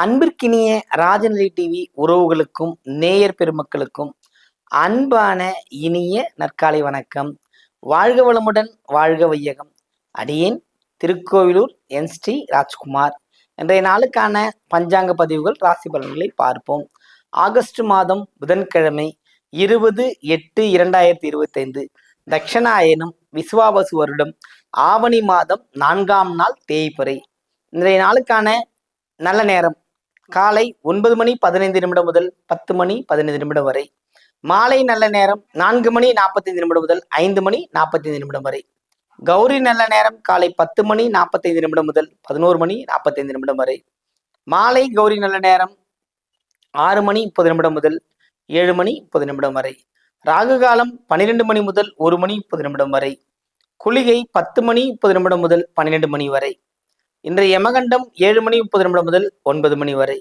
அன்பிற்கினிய ராஜநிலை டிவி உறவுகளுக்கும் நேயர் பெருமக்களுக்கும் அன்பான இனிய நற்காலை வணக்கம். வாழ்க வளமுடன் வாழ்க வையகம். அடியேன் திருக்கோவிலூர் என் ஸ்ரீ ராஜ்குமார். இன்றைய நாளுக்கான பஞ்சாங்க பதிவுகள் ராசி பலன்களை பார்ப்போம். ஆகஸ்ட் மாதம் புதன்கிழமை இருபது எட்டு இரண்டாயிரத்தி இருபத்தைந்து. தட்சணாயனம் விஸ்வாபசு வருடம் ஆவணி மாதம் நான்காம் நாள் தேய்பிறை. இன்றைய நாளுக்கான நல்ல நேரம் காலை ஒன்பது மணி பதினைந்து நிமிடம் முதல் பத்து மணி பதினைந்து நிமிடம் வரை. மாலை நல்ல நேரம் நான்கு மணி நாற்பத்தைந்து நிமிடம் முதல் ஐந்து மணி நாற்பத்தைந்து நிமிடம் வரை. கௌரி நல்ல நேரம் காலை பத்து மணி நாற்பத்தைந்து நிமிடம் முதல் பதினோரு மணி நாற்பத்தைந்து நிமிடம் வரை. மாலை கௌரி நல்ல நேரம் ஆறு மணி முப்பது நிமிடம் முதல் ஏழு மணி முப்பது நிமிடம் வரை. ராகு காலம் பன்னிரெண்டு மணி முதல் ஒரு மணி முப்பது நிமிடம் வரை. குளிகை பத்து மணி முப்பது நிமிடம் முதல் பன்னிரெண்டு மணி வரை. இன்றைய யமகண்டம் ஏழு மணி முப்பது நிமிடம் முதல் ஒன்பது மணி வரை.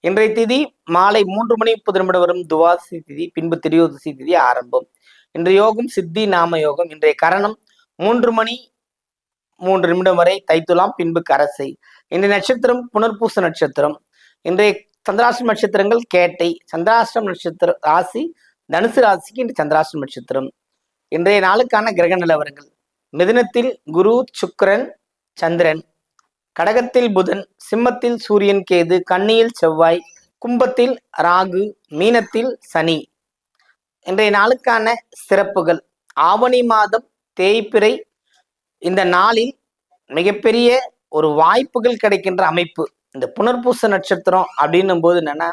இன்றைய திதி மாலை மூன்று மணி முப்பது நிமிடம் வரும் துவாசி திதி பின்பு திரியோதசி திதி ஆரம்பம். இன்றைய யோகம் சித்தி நாம யோகம் இன்றைய கரணம் மூன்று மணி மூன்று நிமிடம் வரை தைத்துலாம் பின்பு கரசை. இன்றைய நட்சத்திரம் புனர்பூச நட்சத்திரம். இன்றைய சந்திராஷ்டிரம் நட்சத்திரங்கள் கேட்டை சந்திராஷ்டிரம் நட்சத்திர ராசி தனுசு ராசிக்கு இன்று சந்திராஷ்டிரம் நட்சத்திரம். இன்றைய நாளுக்கான கிரக நிலவரங்கள் மிதினத்தில் குரு சுக்கரன் சந்திரன். கடகத்தில் புதன் சிம்மத்தில் சூரியன் கேது கண்ணியில் செவ்வாய் கும்பத்தில் ராகு மீனத்தில் சனி இன்றைய நாளுக்கான சிறப்புகள். ஆவணி மாதம் தேய்பிறை இந்த நாளில் மிகப்பெரிய ஒரு வாய்ப்புகள் கிடைக்கின்ற அமைப்பு. இந்த புனர்பூச நட்சத்திரம் அப்படின்னும் போது என்னன்னா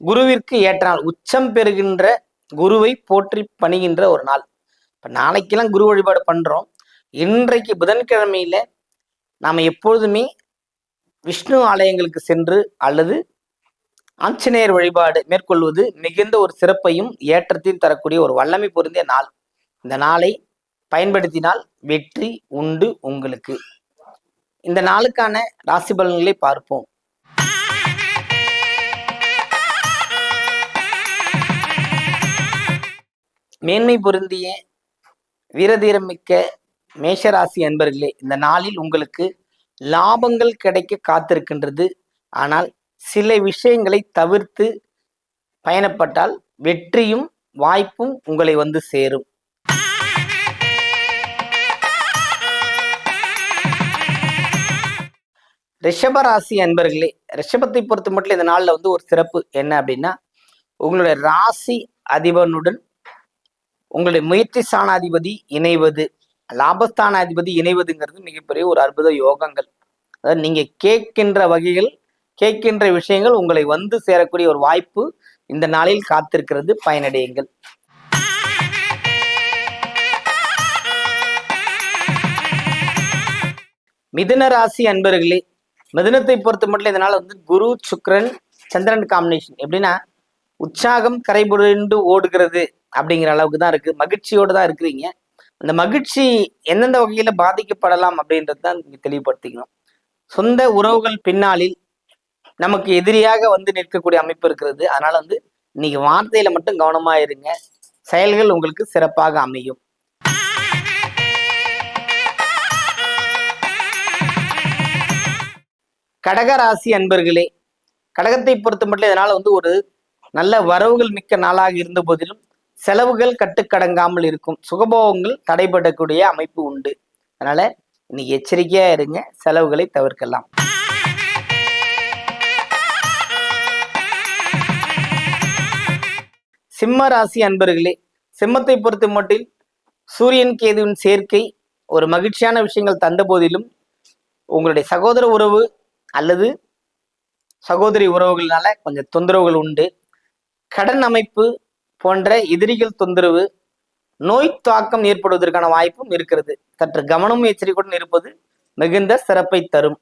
குருவிற்கு ஏற்ற நாள் உச்சம் பெறுகின்ற குருவை போற்றி பணிகின்ற ஒரு நாள். இப்போ நாளைக்கெல்லாம் குரு வழிபாடு பண்ணுறோம் இன்றைக்கு புதன்கிழமையில நாம் எப்பொழுதுமே விஷ்ணு ஆலயங்களுக்கு சென்று அல்லது ஆஞ்சநேயர் வழிபாடு மேற்கொள்வது மிகுந்த ஒரு சிறப்பையும் ஏற்றத்தையும் தரக்கூடிய ஒரு வல்லமை பொருந்திய நாள். இந்த நாளை பயன்படுத்தினால் வெற்றி உண்டு உங்களுக்கு. இந்த நாளுக்கான ராசி பலன்களை பார்ப்போம். மேன்மை பொருந்திய வீரதீரம் மிக்க மேஷராசி அன்பர்களே இந்த நாளில் உங்களுக்கு லாபங்கள் கிடைக்க காத்திருக்கின்றது. ஆனால் சில விஷயங்களை தவிர்த்து பயணப்பட்டால் வெற்றியும் வாய்ப்பும் உங்களை வந்து சேரும். ரிஷபராசி அன்பர்களே ரிஷபத்தை பொறுத்த மட்டும் இந்த நாளில் வந்து ஒரு சிறப்பு என்ன அப்படின்னா உங்களுடைய ராசி அதிபனுடன் உங்களுடைய முயற்சி சாணாதிபதி இணைவது. லாபஸ்தான அதிபதி இணைவதுங்கிறது மிகப்பெரிய ஒரு அற்புத யோகங்கள். அதாவது நீங்க கேட்கின்ற வகைகள் கேட்கின்ற விஷயங்கள் உங்களை வந்து சேரக்கூடிய ஒரு வாய்ப்பு இந்த நாளில் காத்திருக்கிறது. பயனடையுங்கள். மிதுன ராசி அன்பர்களே மிதுனத்தை பொறுத்த மட்டும் இதனால் வந்து குரு சுக்ரன் சந்திரன் காம்பினேஷன் எப்படின்னா உற்சாகம் கரைபுரண்டு ஓடுகிறது அப்படிங்கிற அளவுக்கு தான் இருக்கு. மகிழ்ச்சியோடு தான் இருக்கிறீங்க. அந்த மகிழ்ச்சி எந்தெந்த வகையில பாதிக்கப்படலாம் அப்படின்றது தான் தெளிவுபடுத்திக்கணும். சொந்த உறவுகள் பின்னாளில் நமக்கு எதிரியாக வந்து நிற்கக்கூடிய அமைப்பு இருக்கிறது. அதனால வந்து இன்னைக்கு வார்த்தையில மட்டும் கவனமா இருங்க. செயல்கள் உங்களுக்கு சிறப்பாக அமையும். கடகராசி அன்பர்களே கடகத்தை பொறுத்த மட்டும் இதனால வந்து ஒரு நல்ல வரவுகள் மிக்க நாளாக இருந்த போதிலும் செலவுகள் கட்டுக்கடங்காமல் இருக்கும். சுகபோகங்கள் தடைபடக்கூடிய அமைப்பு உண்டு. அதனால இன்னைக்கு எச்சரிக்கையா இருங்க. செலவுகளை தவிர்க்கலாம். சிம்ம ராசி அன்பர்களே சிம்மத்தை பொறுத்த மட்டில் சூரியன் கேதுவின் சேர்க்கை ஒரு மகிழ்ச்சியான விஷயங்கள் தந்த போதிலும் உங்களுடைய சகோதர உறவு அல்லது சகோதரி உறவுகளால கொஞ்சம் தொந்தரவுகள் உண்டு. கடன் அமைப்பு போன்ற எதிரிகள் தொந்தரவு நோய் தாக்கம் ஏற்படுவதற்கான வாய்ப்பும் இருக்கிறது. சற்று கவனமும் எச்சரிக்கையுடன் இருப்பது மிகுந்த சிறப்பை தரும்.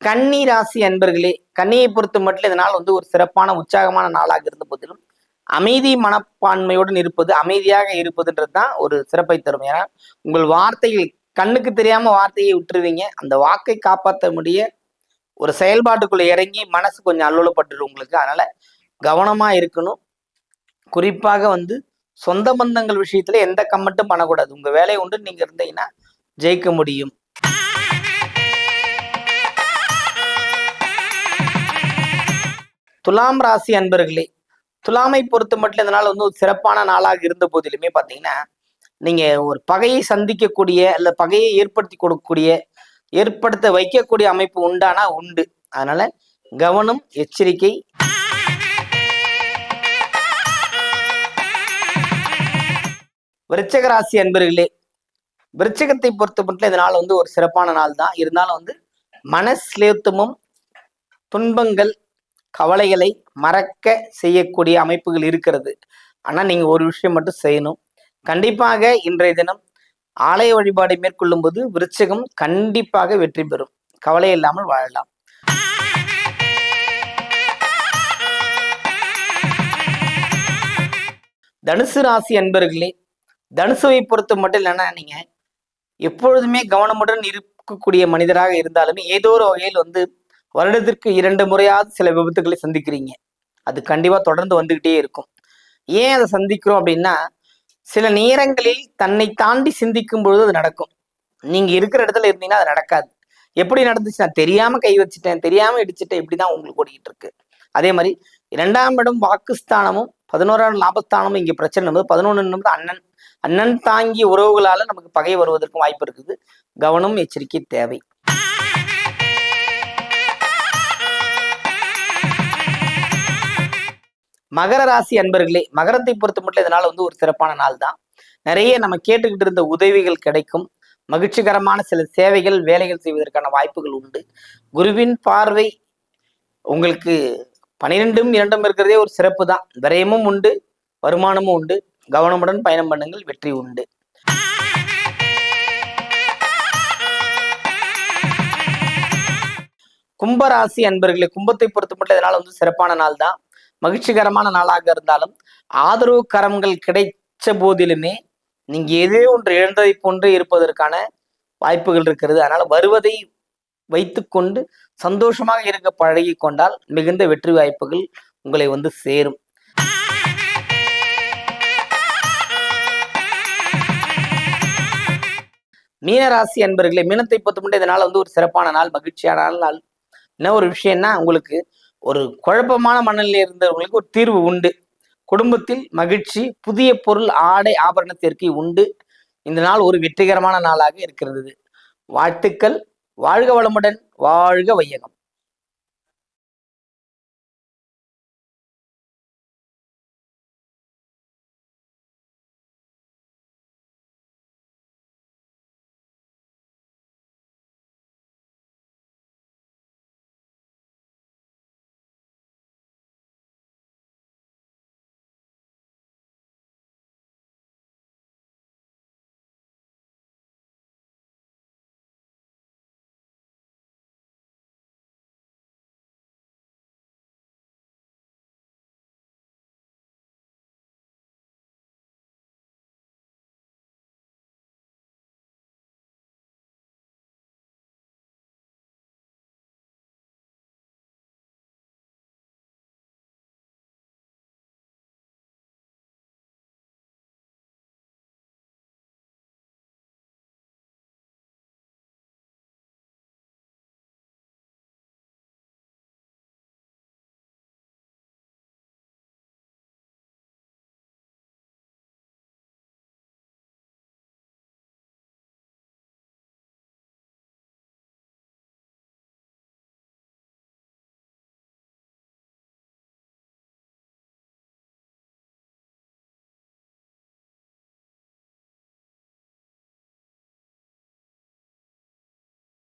கன்னி ராசி அன்பர்களே கன்னியை பொறுத்த மட்டும் இதனால் வந்து ஒரு சிறப்பான உற்சாகமான நாளாக இருந்த போதிலும் அமைதி மனப்பான்மையுடன் இருப்பது அமைதியாக இருப்பதுன்றது தான் ஒரு சிறப்பை தரும். ஏன்னா உங்கள் வார்த்தைகள் கண்ணுக்கு தெரியாம வார்த்தையை விட்டுருவீங்க. அந்த வாக்கை காப்பாற்ற முடிய ஒரு செயல்பாட்டுக்குள்ள இறங்கி மனசு கொஞ்சம் அல்லோலப்பட்டுரு உங்களுக்கு. அதனால கவனமா இருக்கணும். குறிப்பாக வந்து சொந்த பந்தங்கள் விஷயத்துல எந்த கம்மட்டும் பண்ணக்கூடாது. உங்க வேலையை உண்டு நீங்க இருந்தீங்கன்னா ஜெயிக்க முடியும். துலாம் ராசி அன்பர்களே துலாமை பொறுத்த மட்டும் இந்த நாள் வந்து ஒரு சிறப்பான நாளாக இருந்த போதிலுமே பார்த்தீங்கன்னா நீங்க ஒரு பகையை சந்திக்கக்கூடிய அல்ல பகையை ஏற்படுத்தி கொடுக்கக்கூடிய ஏற்படுத்த வைக்கக்கூடிய அமைப்பு உண்டானா உண்டு. அதனால கவனம் எச்சரிக்கை. விருச்சகராசி அன்பர்களே விருச்சகத்தை பொறுத்த மட்டும் இந்த நாள் வந்து ஒரு சிறப்பான நாள் தான். இருந்தாலும் வந்து மனஸ்லேத்தமும் துன்பங்கள் கவலைகளை மறக்க செய்யக்கூடிய அமைப்புகள் இருக்கிறது. ஆனா நீங்க ஒரு விஷயம் மட்டும் செய்யணும். கண்டிப்பாக இன்றைய தினம் ஆலய வழிபாடை மேற்கொள்ளும் போது விருச்சகம் கண்டிப்பாக வெற்றி பெறும். கவலை இல்லாமல் வாழலாம். தனுசு ராசி அன்பர்களே தனுசுவை பொறுத்த மட்டும் இல்லைன்னா நீங்க எப்பொழுதுமே கவனமுடன் இருக்கக்கூடிய மனிதராக இருந்தாலுமே ஏதோ ஒரு வகையில் வந்து வருடத்திற்கு இரண்டு முறையாவது சில விபத்துக்களை சந்திக்கிறீங்க. அது கண்டிப்பா தொடர்ந்து வந்துகிட்டே இருக்கும். ஏன் அதை சந்திக்கிறோம் அப்படின்னா சில நேரங்களில் தன்னை தாண்டி சிந்திக்கும் பொழுது அது நடக்கும். நீங்க இருக்கிற இடத்துல இருந்தீங்கன்னா அது நடக்காது. எப்படி நடந்துச்சு? நான் தெரியாம கை வச்சுட்டேன் தெரியாம இடிச்சிட்டேன் இப்படிதான் உங்களுக்கு ஓடிக்கிட்டு இருக்கு. அதே மாதிரி இரண்டாம் இடம் வாக்குஸ்தானமும் பதினோராம் லாபஸ்தானமும் இங்க பிரச்சனை என்பது பதினொன்று அண்ணன். அண்ணன் தாங்கிய உறவுகளால நமக்கு பகை வருவதற்கும் வாய்ப்பு இருக்குது. கவனம் எச்சரிக்கை தேவை. மகர ராசி அன்பர்களே மகரத்தை பொறுத்த மட்டும் இதனால வந்து ஒரு சிறப்பான நாள் தான் நிறைய நம்ம கேட்டுக்கிட்டு இருந்த உதவிகள் கிடைக்கும். மகிழ்ச்சிகரமான சில சேவைகள் வேலைகள் செய்வதற்கான வாய்ப்புகள் உண்டு. குருவின் பார்வை உங்களுக்கு பனிரெண்டும் இரண்டும் இருக்கிறதே ஒரு சிறப்பு தான் விரயமும் உண்டு வருமானமும் உண்டு. கவனமுடன் பயணம் பண்ணுங்கள் வெற்றி உண்டு. கும்பராசி அன்பர்களே கும்பத்தை பொறுத்த மட்டும் இதனால வந்து சிறப்பான நாள் தான் மகிழ்ச்சிகரமான நாளாக இருந்தாலும் ஆதரவு கரங்கள் கிடைச்ச போதிலுமே நீங்க எதே ஒன்று இழந்ததை போன்று இருப்பதற்கான வாய்ப்புகள் இருக்கிறது. அதனால வருவதை வைத்துக்கொண்டு சந்தோஷமாக இருக்க பழகி கொண்டால் மிகுந்த வெற்றி வாய்ப்புகள் உங்களை வந்து சேரும். மீனராசி அன்பர்களே மீனத்தை பொறுத்த மட்டும் இதனால வந்து ஒரு சிறப்பான நாள் மகிழ்ச்சியான நாள். என்ன ஒரு விஷயம்னா உங்களுக்கு ஒரு குழப்பமான மனநிலை இருந்தவர்களுக்கு ஒரு தீர்வு உண்டு. குடும்பத்தில் மகிழ்ச்சி புதிய பொருள் ஆடை ஆபரண சேர்க்கை உண்டு. இந்த நாள் ஒரு வெற்றிகரமான நாளாக இருக்கிறது வாழ்த்துக்கள். வாழ்க வளமுடன். வாழ்க வையகம்.